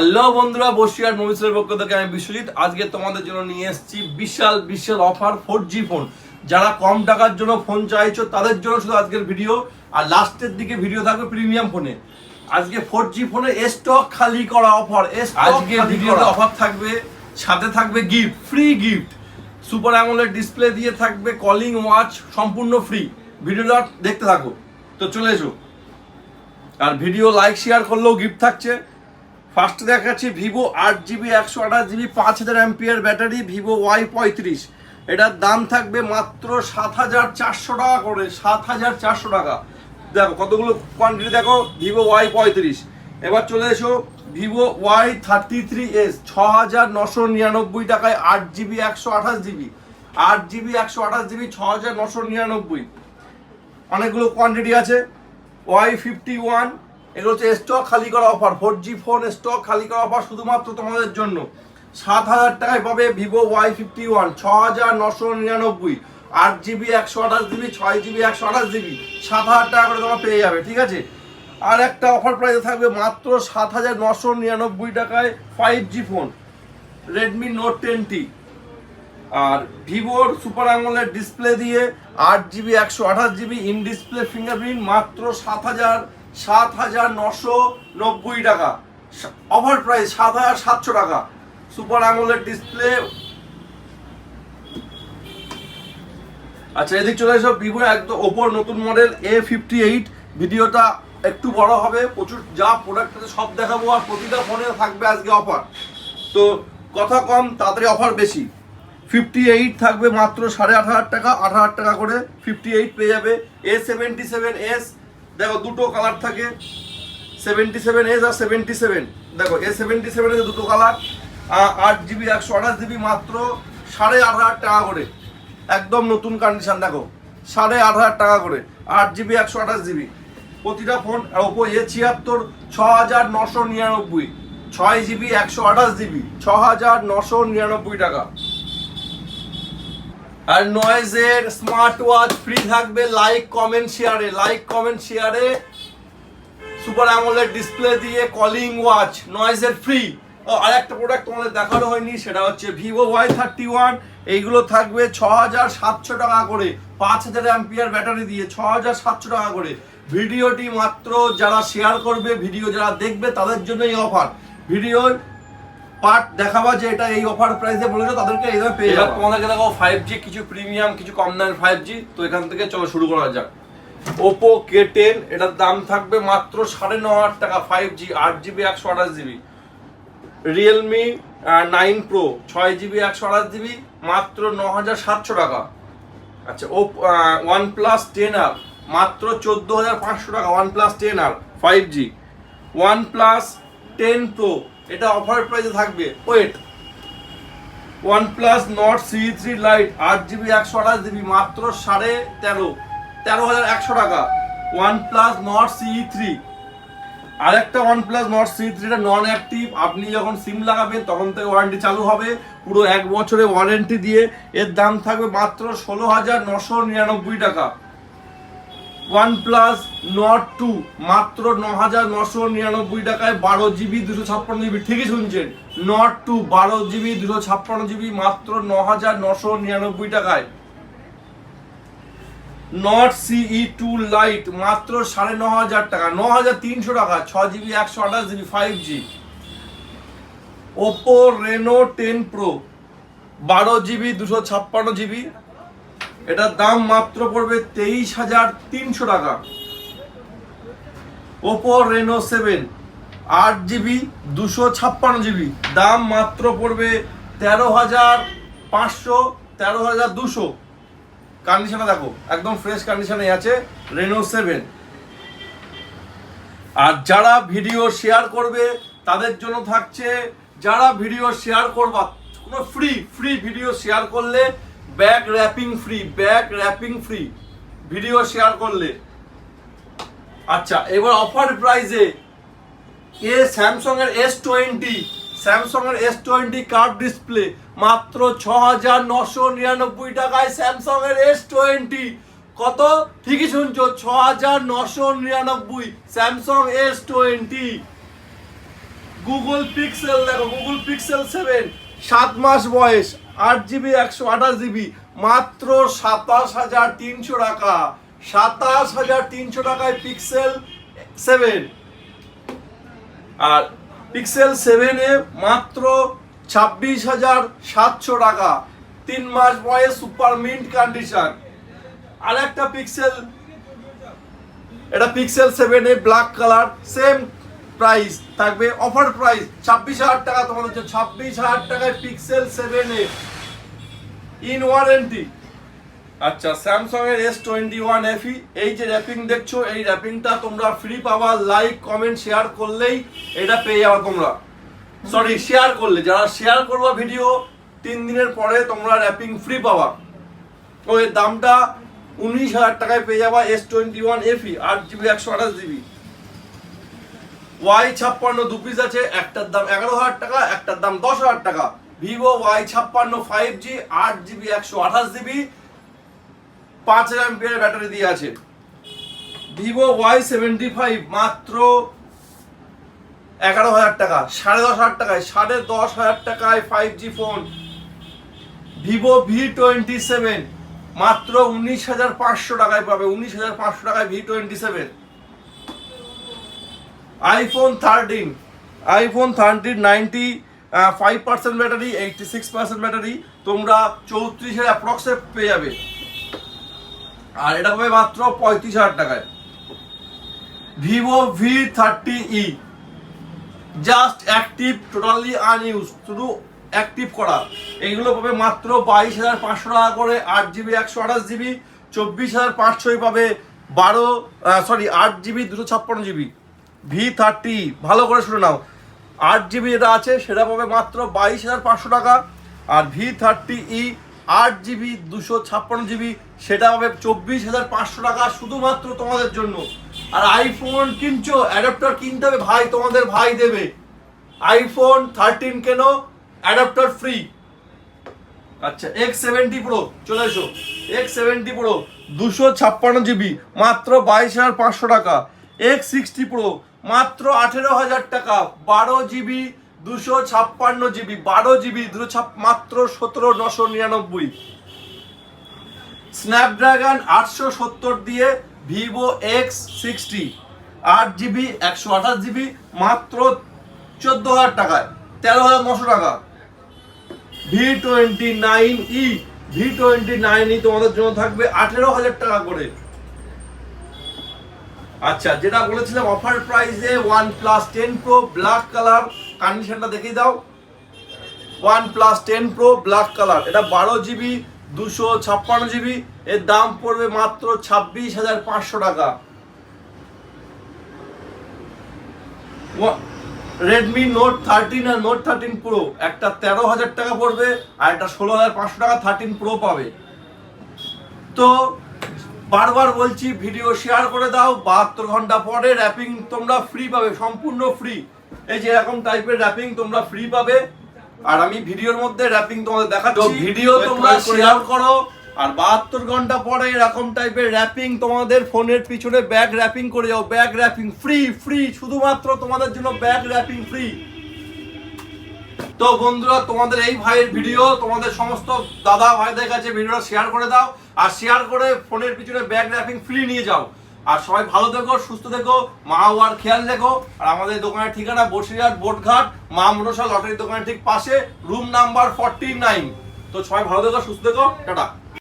Hello বন্ধুরা বসিয়ার মুভিসের পক্ষ থেকে আমি বিশ্বজিৎ। আজকে তোমাদের জন্য নিয়ে এসেছি বিশাল বিশাল অফার ফোর জি ফোন যারা কম টাকার জন্য ফোন চাইছো তাদের জন্য শুধু আজকের ভিডিও আর লাস্টের দিকে ভিডিও থাকবে প্রিমিয়াম ফোনে আজকে ফোর জি ফোনে স্টক খালি করা অফার আজকে ভিডিওতে অফার থাকবে সাথে থাকবে gift free gift super AMOLED display দিয়ে থাকবে কলিং ওয়াচ সম্পূর্ণ ফ্রি ভিডিওটা দেখতে থাকো। তো চলে এসো। আর ভিডিও লাইক শেয়ার করলেও গিফট থাকছে। ফার্স্ট দেখাচ্ছি ভিভো আট জিবি, একশো আঠাশ জিবি, পাঁচ হাজার অ্যাম্পিয়ার ব্যাটারি, ভিভো ওয়াই পঁয়ত্রিশ। এটার দাম থাকবে মাত্র সাত হাজার চারশো টাকা করে, সাত হাজার চারশো টাকা। দেখো কতগুলো কোয়ান্টিটি দেখো, ভিভো ওয়াই পঁয়ত্রিশ। এবার চলে এসো Vivo Y thirty three S, ছ হাজার নশো নিরানব্বই টাকায় আট জিবি, একশো আঠাশ জিবি। আট জিবি, একশো আঠাশ জিবি, ছ হাজার নশো নিরানব্বই। অনেকগুলো কোয়ান্টিটি আছে। ওয়াই ফিফটি ওয়ান এগুলো হচ্ছে স্টক খালি করা offer four G phone stock খালি করা অফার শুধুমাত্র তোমাদের জন্য। সাত হাজার টাকায় পাবে ভিভো ওয়াই ফিফটি ওয়ান ছ হাজার নশো নিরানব্বই, আট জিবি একশো আঠাশ জিবি ছয় জিবি একশো আঠাশ জিবি সাত হাজার টাকা করে তোমরা পেয়ে যাবে, ঠিক আছে? আর একটা অফার প্রাইসে থাকবে মাত্র সাত হাজার নশো নিরানব্বই টাকায় five G phone Redmi Note ten T আর ভিভোর সুপার অ্যামোলেড ডিসপ্লে দিয়ে আট জিবি একশো আঠাশ জিবি ইন ডিসপ্লে ফিঙ্গারপ্রিন্ট মাত্র সাত হাজার সাত হাজার নশো নব্বই টাকা। অফার প্রাইস সাত হাজার সাতশো টাকা। সুপার আঙুলের ডিসপ্লে আচ্ছা এদিক চলে এসো ভিভো একদম ওপর নতুন মডেল এ ফিফটি এইট ভিডিওটা একটু বড় হবে, প্রচুর, যা প্রোডাক্ট আছে সব দেখাবো, আর প্রতিটা ফোনে থাকবে আজকে অফার তো কথা কম, তাড়াতাড়ি অফার বেশি। ফিফটি এইট থাকবে মাত্র সাড়ে আট হাজার টাকা, আট হাজার টাকা করে ফিফটি এইট পেয়ে যাবে। এ সেভেন্টি সেভেন এস দেখো দুটো কালার থাকে। সেভেন্টি সেভেন এস আর সেভেন্টি সেভেন দেখো এ সেভেন্টি সেভেন এস দুটো কালার আট জিবি একশো আঠাশ জিবি মাত্র সাড়ে আট হাজার টাকা করে। একদম নতুন কন্ডিশন দেখো, সাড়ে আট হাজার টাকা করে, আট জিবি একশো আঠাশ জিবি প্রতিটা ফোন ওপো এ ছিয়াত্তর, ছ হাজার নশো নিরানব্বই। ছয় জিবি একশো আঠাশ জিবি ছ হাজার নশো নিরানব্বই টাকা। আর নয়েজের স্মার্ট ওয়াচ ফ্রি থাকবে লাইক কমেন্ট শেয়ারে লাইক কমেন্ট শেয়ারে সুপার অ্যামোলেড ডিসপ্লে দিয়ে কলিং ওয়াচ নয়েজের ফ্রি আর একটা প্রোডাক্ট তোমাদের দেখানো হয়নি, সেটা হচ্ছে ভিভো ওয়াই থার্টি ওয়ান এইগুলো থাকবে ছ হাজার সাতশো টাকা করে। পাঁচ হাজার অ্যাম্পিয়ার ব্যাটারি দিয়ে ছ হাজার সাতশো টাকা করে। ভিডিওটি মাত্র যারা শেয়ার করবে, ভিডিও যারা দেখবে, তাদের জন্য এই অফার ভিডিওর পার্ট দেখাবা যে এটা এই অফার প্রাইসে বলেছ তাদেরকে এইভাবে পেয়ে যাবে। তোমাদেরকে দেখো ফাইভ জি কিছু প্রিমিয়াম কিছু কম দামের ফাইভ জি তো এখান থেকে চলো শুরু করা যাক। ওপো কে টেন এটার দাম থাকবে মাত্র সাড়ে ন হাজার টাকা ফাইভ জি আট জিবি একশো আঠাশ জিবি রিয়েলমি নাইন প্রো ছয় জিবি একশো আঠাশ জিবি মাত্র ন হাজার সাতশো টাকা। আচ্ছা ও ওয়ান প্লাস টেন আর মাত্র চোদ্দ হাজার পাঁচশো টাকা ওয়ান প্লাস টেন আর five G OnePlus ten pro এটা অফার প্রাইসে থাকবে। Wait OnePlus Nord C three lite আট জিবি একশো আঠাশ জিবি মাত্র সাড়ে তেরো তেরো হাজার একশো টাকা। নট সি থ্রি আরেকটা প্লাস নট সি থ্রিটা নন অ্যাক্টিভ আপনি যখন সিম লাগাবেন, তখন থেকে ওয়ারেন্টি চালু হবে। পুরো এক বছরে ওয়ারেন্টি দিয়ে। এর দাম থাকবে মাত্র ষোলো হাজার নশো নিরানব্বই টাকা। ওয়ান প্লাস নট টু মাত্র ন হাজার নশো নিরানব্বই টাকায় বারো জিবি দুশো ছাপ্পান্ন জিবি। ঠিকই শুনছেন নট টু বারো জিবি দুশো ছাপ্পান্ন জিবি, মাত্র ন হাজার নশো নিরানব্বই টাকায়। নট সিই টু লাইট মাত্র সাড়ে ন হাজার টাকা ন হাজার তিনশো টাকা, ছ জিবি, একশো আঠাশ GB five G Oppo Reno ten pro বারো জিবি দুশো ছাপ্পান্ন জিবি এটার দাম মাত্র পড়বে তেইশ হাজার তিনশো টাকা। ওপো রেনো সেভেন আট জিবি, দুশো ছাপ্পান্ন জিবি। দাম মাত্র পড়বে তেরো হাজার পাঁচশো, তেরো হাজার দুশো। কন্ডিশনে দেখো, একদম ফ্রেশ কন্ডিশনে আছে রেনো সেভেন আর যারা ভিডিও শেয়ার করবে, তাদের জন্য থাকছে, যারা ভিডিও শেয়ার করবা, কোনো ফ্রি ফ্রি ভিডিও শেয়ার করলে back wrapping free back wrapping free. Video share করলে। আচ্ছা এবার অফার প্রাইসে এ স্যামসং এর এস টোয়েন্টি স্যামসং এর এস টোয়েন্টি কার্ভ ডিসপ্লে, মাত্র ছ হাজার নশো নিরানব্বই টাকায় স্যামসং এর এস টোয়েন্টি। কত? ঠিকই শুনছো ছ হাজার নশো নিরানব্বই, Samsung S twenty. Google Pixel দেখো, গুগল পিক্সেল সেভেন, সাত মাস বয়স। আট জিবি, একশো আঠাশ জিবি, মাত্র সাতাশ হাজার তিনশো টাকা। সাতাশ হাজার তিনশো টাকায় পিক্সেল সেভেন আর পিক্সেল সেভেনে মাত্র ছাব্বিশ হাজার সাতশো টাকা। তিন মাস বয়স সুপার মিন্ট কন্ডিশন আর একটা পিক্সেল এটা পিক্সেল সেভেনে ব্ল্যাক কালার সেম প্রাইস থাকবে অফার প্রাইস ছাব্বিশ হাজার টাকা তোমাদের ছাব্বিশ হাজার টাকায় Pixel seven A in warranty আচ্ছা স্যামসাং এর এস টোয়েন্টি ওয়ান এফি এই যে র্যাপিং দেখছ, এই র্যাপিংটা তোমরা ফ্রি পাবা লাইক কমেন্ট শেয়ার করলেই এটা পেয়ে যাবে তোমরা। সরি শেয়ার করলে, যারা শেয়ার করবা ভিডিও তিন দিনের পরে তোমরা র্যাপিং ফ্রি পাবা। ওই দামটা উনিশ হাজার টাকায় পেয়ে যাবা এস টোয়েন্টি ওয়ান এফি আট জিবি একশো আঠাশ জিবি ওয়াই ছাপ্পান্ন দু পিস আছে, একটার দাম এগারো হাজার টাকা, একটার দাম দশ হাজার টাকা। ভিভো ওয়াই ছাপ্পান্ন ফাইভ জি আট জিবি একশো আঠাশ জিবি পাঁচ হাজার এমপিয়ার ব্যাটারি দিয়ে আছে। ভিভো ওয়াই সেভেন্টি ফাইভ মাত্র এগারো হাজার টাকা, সাড়ে দশ হাজার টাকায়, সাড়ে দশ হাজার টাকায় five G phone Vivo V twenty seven মাত্র উনিশ হাজার পাঁচশো টাকায় পাবে, উনিশ হাজার পাঁচশো টাকায় V twenty seven iPhone thirteen iPhone thirteen ninety five percent battery eighty six percent battery তোমরা চৌত্রিশের অ্যাপ্রক্সে পেয়ে যাবে। আর এটা পাবে মাত্র পঁয়ত্রিশ হাজার টাকায়। Vivo V thirty E just active totally unused শুধু অ্যাক্টিভ করা। এইগুলো পাবে মাত্র বাইশ হাজার পাঁচশো টাকা করে, আট জিবি একশো আঠাশ জিবি চব্বিশ হাজার পাঁচশোই পাবে বারো সরি আট জিবি দুশো ছাপ্পান্ন জিবি ভি থার্টি ভালো করে শুনে নাও। আট জিবি যেটা আছে, সেটা পাবে মাত্র বাইশ হাজার পাঁচশো টাকা। আর ভি থার্টি ই আট জিবি দুশো ছাপ্পান্ন জিবি সেটা পাবে চব্বিশ হাজার পাঁচশো টাকা শুধুমাত্র তোমাদের জন্য। আর আইফোন কিনছো অ্যাডাপ্টার কিনতে হবে, ভাই, তোমাদের ভাই দেবে। আইফোন থার্টিন কেন অ্যাডাপ্টার ফ্রি আচ্ছা এক্স সেভেন্টি প্রো চলে এসো। এক্স সেভেন্টি প্রো দুশো ছাপ্পান্ন জিবি মাত্র বাইশ হাজার পাঁচশো টাকা। এক্স সিক্সটি প্রো মাত্র আঠেরো হাজার টাকা, বারো জিবি দুশো ছাপ্পান্ন জিবি বারো জিবি দুশো ছাপ, মাত্র সতেরো নশো নিরানব্বই। স্ন্যাপড্রাগন আটশো সত্তর দিয়ে ভিভো এক্স সিক্সটি আট জিবি একশো আঠাশ জিবি মাত্র চোদ্দ হাজার টাকায়, তেরো হাজার নশো টাকা। V twenty nine E V twenty nine E তোমাদের জন্য থাকবে আঠেরো হাজার টাকা করে। আচ্ছা যেটা বলেছিলাম অফার প্রাইসে OnePlus ten pro black colour কন্ডিশনটা দেখিয়ে দাও। OnePlus ten pro black colour এটা বারো জিবি দুশো ছাপ্পান্ন জিবি এর দাম পড়বে মাত্র ছাব্বিশ হাজার পাঁচশো টাকা। রেডমি নোট থার্টিন আর নোট থার্টিন প্রো একটা তেরো হাজার টাকা পড়বে, আর একটা ষোলো হাজার পাঁচশো টাকা থার্টিন প্রো পাবে। তো বারবার বলছি ভিডিও শেয়ার করে দাও বাহাত্তর ঘণ্টা পরে র্যাপিং তোমরা ফ্রি পাবে সম্পূর্ণ ফ্রি এই যে এরকম টাইপের র্যাপিং তোমরা ফ্রি পাবে। আর আমি ভিডিওর মধ্যে র্যাপিং তোমাদের দেখাচ্ছি। ভিডিও তোমরা শেয়ার করো। আর বাহাত্তর ঘণ্টা পরে এরকম টাইপের র্যাপিং তোমাদের ফোনের পিছনে ব্যাগ র্যাপিং করে যাও। ব্যাগ র্যাপিং ফ্রি ফ্রি শুধুমাত্র তোমাদের জন্য ব্যাগ র্যাপিং ফ্রি তো বন্ধুরা, তোমাদের এই ভাইয়ের ভিডিও তোমাদের সমস্ত দাদা ভাইদের কাছে ভিডিওটা শেয়ার করে দাও, আর শেয়ার করে ফোনের পিছনে ব্যাগ র্যাপিং ফ্রি নিয়ে যাও। আর সবাই ভালো থেকো, সুস্থ থেকো, মা ওয়ার খেয়াল রেখো। আর আমাদের দোকানের ঠিকানা বসিরহাট, বোটঘাট, মা মনসা লটারির দোকানের ঠিক পাশে রুম নাম্বার ফর্টি নাইন তো সবাই ভালো থেকো, সুস্থ থেকো, টাটা।